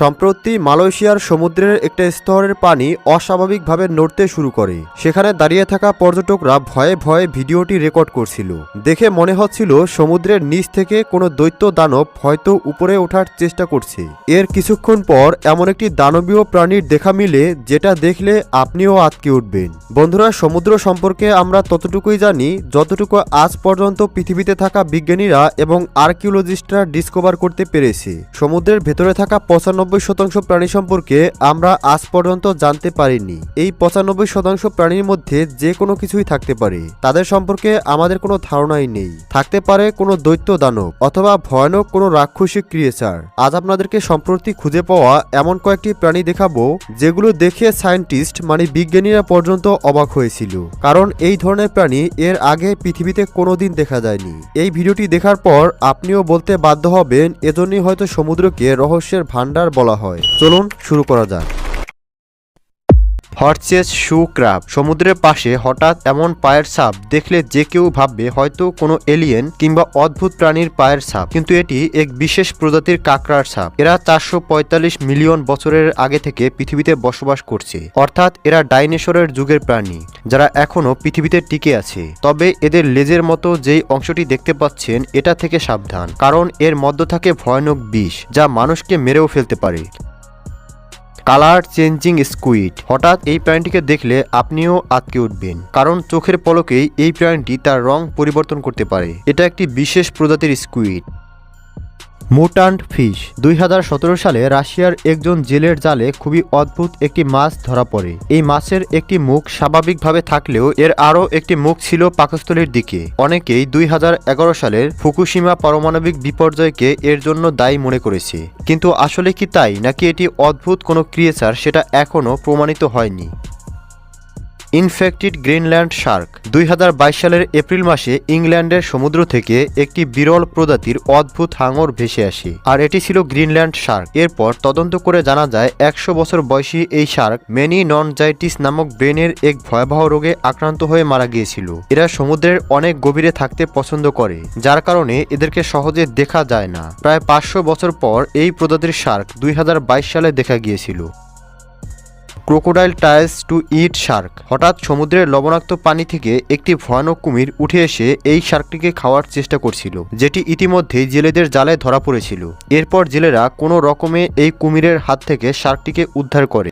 সম্প্রতি মালয়েশিয়ার সমুদ্রের একটা স্তরের পানি অস্বাভাবিকভাবে নড়তে শুরু করে। সেখানে দাঁড়িয়ে থাকা পর্যটকরা ভয়ে ভয়ে ভিডিওটি রেকর্ড করছিল। দেখে মনে হচ্ছিল সমুদ্রের নিচ থেকে কোনো দৈত্য দানব হয়তো উপরে ওঠার চেষ্টা করছে। এর কিছুক্ষণ পর এমন একটি দানবীয় প্রাণীর দেখা মিলে যেটা দেখলে আপনিও আটকে উঠবেন। বন্ধুরা, সমুদ্র সম্পর্কে আমরা ততটুকুই জানি। যতটুকু আজ পর্যন্ত পৃথিবীতে থাকা বিজ্ঞানীরা এবং আর্কিওলজিস্টরা ডিসকভার করতে পেরেছে। সমুদ্রের ভেতরে থাকা পঁচানব্বই শতাংশ প্রাণী সম্পর্কে আমরা আজ পর্যন্ত জানতে পারিনি। এই পঁচানব্বই শতাংশ প্রাণীর মধ্যে যে কোনো কিছুই থাকতে পারে। তাদের সম্পর্কে আমাদের কোনো ধারণাই নেই। থাকতে পারে কোনো দৈত্য দানব অথবা ভয়ানক কোনো রাক্ষসী ক্রিয়েচার আজ আপনাদেরকে সম্প্রতি খুঁজে পাওয়া এমন কয়েকটি প্রাণী দেখাবো, যেগুলো দেখে সায়েন্টিস্ট মানে বিজ্ঞানীরা পর্যন্ত অবাক হয়েছিল। কারণ এই ধরনের প্রাণী এর আগে পৃথিবীতে কোনোদিন দেখা যায়নি। এই ভিডিওটি দেখার পর আপনিও বলতে বাধ্য হবেন, এজন্যই হয়তো সমুদ্রকে রহস্যের ভান্ডার বলা হয়। চলুন শুরু করা যাক। হর্চেস শু ক্রাব সমুদ্রের পাশে হঠাৎ এমন পায়ের ছাপ দেখলে যে কেউ ভাববে হয়তো কোনো এলিয়েন কিংবা অদ্ভুত প্রাণীর পায়ের ছাপ। কিন্তু এটি এক বিশেষ প্রজাতির কাঁকড়ার ছাপ। এরা চারশো পঁয়তাল্লিশ মিলিয়ন বছরের আগে থেকে পৃথিবীতে বসবাস করছে। অর্থাৎ এরা ডাইনোসরের যুগের প্রাণী, যারা এখনও পৃথিবীতে টিকে আছে। তবে এদের লেজের মতো যেই অংশটি দেখতে পাচ্ছেন, এটা থেকে সাবধান, কারণ এর মধ্য থাকে ভয়ানক বিষ, যা মানুষকে মেরেও ফেলতে পারে। Colour changing squid. হঠাৎ এই প্রাণীটিকে দেখলে আপনিও আতকে উঠবেন। কারণ চোখের পলকেই এই প্রাণীটি তার রং পরিবর্তন করতে পারে। এটা একটি বিশেষ প্রজাতির স্কুইড। মুটান্ট ফিশ। দুই হাজার সতেরো সালে রাশিয়ার একজন জেলের জালে খুবই অদ্ভুত একটি মাছ ধরা পড়ে। এই মাছের একটি মুখ স্বাভাবিকভাবে থাকলেও এর আরও একটি মুখ ছিল পাকস্থলীর দিকে। অনেকেই দুই হাজার এগারো সালের ফুকুশিমা পারমাণবিক বিপর্যয়কে এর জন্য দায়ী মনে করেছে। কিন্তু আসলে কি তাই, নাকি এটি অদ্ভুত কোনো ক্রিয়েচার সেটা এখনও প্রমাণিত হয়নি? Infected Greenland shark. দুই হাজার বাইশ সালের এপ্রিল মাসে ইংল্যান্ডের সমুদ্র থেকে একটি বিরল প্রজাতির অদ্ভুত হাঙর ভেসে আসে, আর এটি ছিল গ্রিনল্যান্ড শার্ক। এরপর তদন্ত করে জানা যায়, একশো বছর বয়সী এই শার্ক মেনি ননজাইটিস নামক ব্রেনের এক ভয়াবহ রোগে আক্রান্ত হয়ে মারা গিয়েছিল। এরা সমুদ্রের অনেক গভীরে থাকতে পছন্দ করে, যার কারণে এদেরকে সহজে দেখা যায় না। প্রায় পাঁচশো বছর পর এই প্রজাতির শার্ক দুই হাজার বাইশ সালে দেখা গিয়েছিল। Crocodile tries to eat shark. হঠাৎ সমুদ্রের লবণাক্ত পানি থেকে একটি ভয়ানক কুমির উঠে এসে এই শার্কটিকে খাওয়ার চেষ্টা করছিল, যেটি ইতিমধ্যে জেলেদের জালে ধরা পড়েছিল। এরপর জেলেরা কোনো রকমে এই কুমিরের হাত থেকে শার্কটিকে উদ্ধার করে।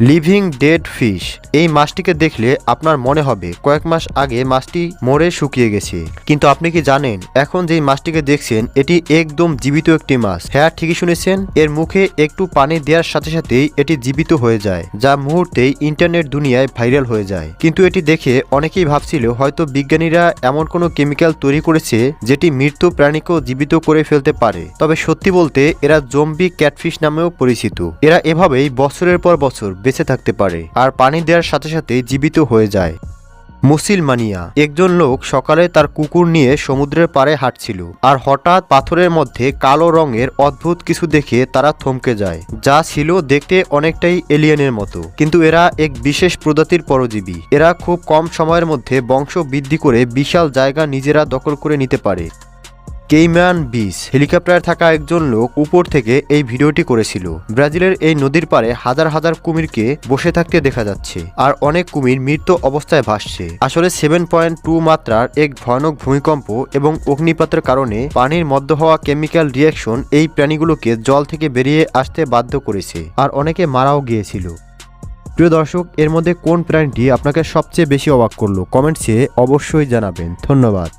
Living dead fish. এই মাছটিকে দেখলে আপনার মনে হবে, কয়েক মাস আগে মাছটি মরে শুকিয়ে গেছে। কিন্তু আপনি কি জানেন, এখন যেই মাছটিকে দেখছেন, এটি একদম জীবিত একটি মাছ। হ্যাঁ ঠিকই শুনেছেন, এর মুখে একটু পানি দেওয়ার সাথে সাথেই এটি জীবিত হয়ে যায়, যা মুহূর্তেই ইন্টারনেট দুনিয়ায় ভাইরাল হয়ে যায়। কিন্তু এটি দেখে অনেকেই ভাবছিল, হয়তো বিজ্ঞানীরা এমন কোনো কেমিক্যাল তৈরি করেছে, যেটি মৃত্যু প্রাণীকেও জীবিত করে ফেলতে পারে। তবে সত্যি বলতে, এরা জম্বি ক্যাটফিশ নামেও পরিচিত। এরা এভাবেই বছরের পর বছর বেঁচে থাকতে পারে আর পানি দেওয়ার সাথে সাথে জীবিত হয়ে যায়। মুসিলমানিয়া। একজন লোক সকালে তার কুকুর নিয়ে সমুদ্রের পাড়ে হাঁটছিল আর হঠাৎ পাথরের মধ্যে কালো রঙের অদ্ভুত কিছু দেখে তারা থমকে যায়, যা ছিল দেখতে অনেকটাই এলিয়েনের মতো। কিন্তু এরা এক বিশেষ প্রজাতির পরজীবী। এরা খুব কম সময়ের মধ্যে বংশ বৃদ্ধি করে বিশাল জায়গা নিজেরা দখল করে নিতে পারে। কেইম্যান বিচ হেলিকপ্টারে থাকা একজন লোক উপর থেকে এই ভিডিওটি করেছিল। ব্রাজিলের এই নদীর পারে হাজার হাজার কুমিরকে বসে থাকতে দেখা যাচ্ছে, আর অনেক কুমির মৃত অবস্থায় ভাসছে। আসলে সেভেন পয়েন্ট টু মাত্রার এক ভয়ানক ভূমিকম্প এবং অগ্নিপাতের কারণে পানির মধ্য হওয়া কেমিক্যাল রিয়াকশন এই প্রাণীগুলোকে জল থেকে বেরিয়ে আসতে বাধ্য করেছে, আর অনেকে মারাও গিয়েছিল। প্রিয় দর্শক, এর মধ্যে কোন প্রাণীটি আপনাকে সবচেয়ে বেশি অবাক করল? কমেন্টসে অবশ্যই জানাবেন। ধন্যবাদ।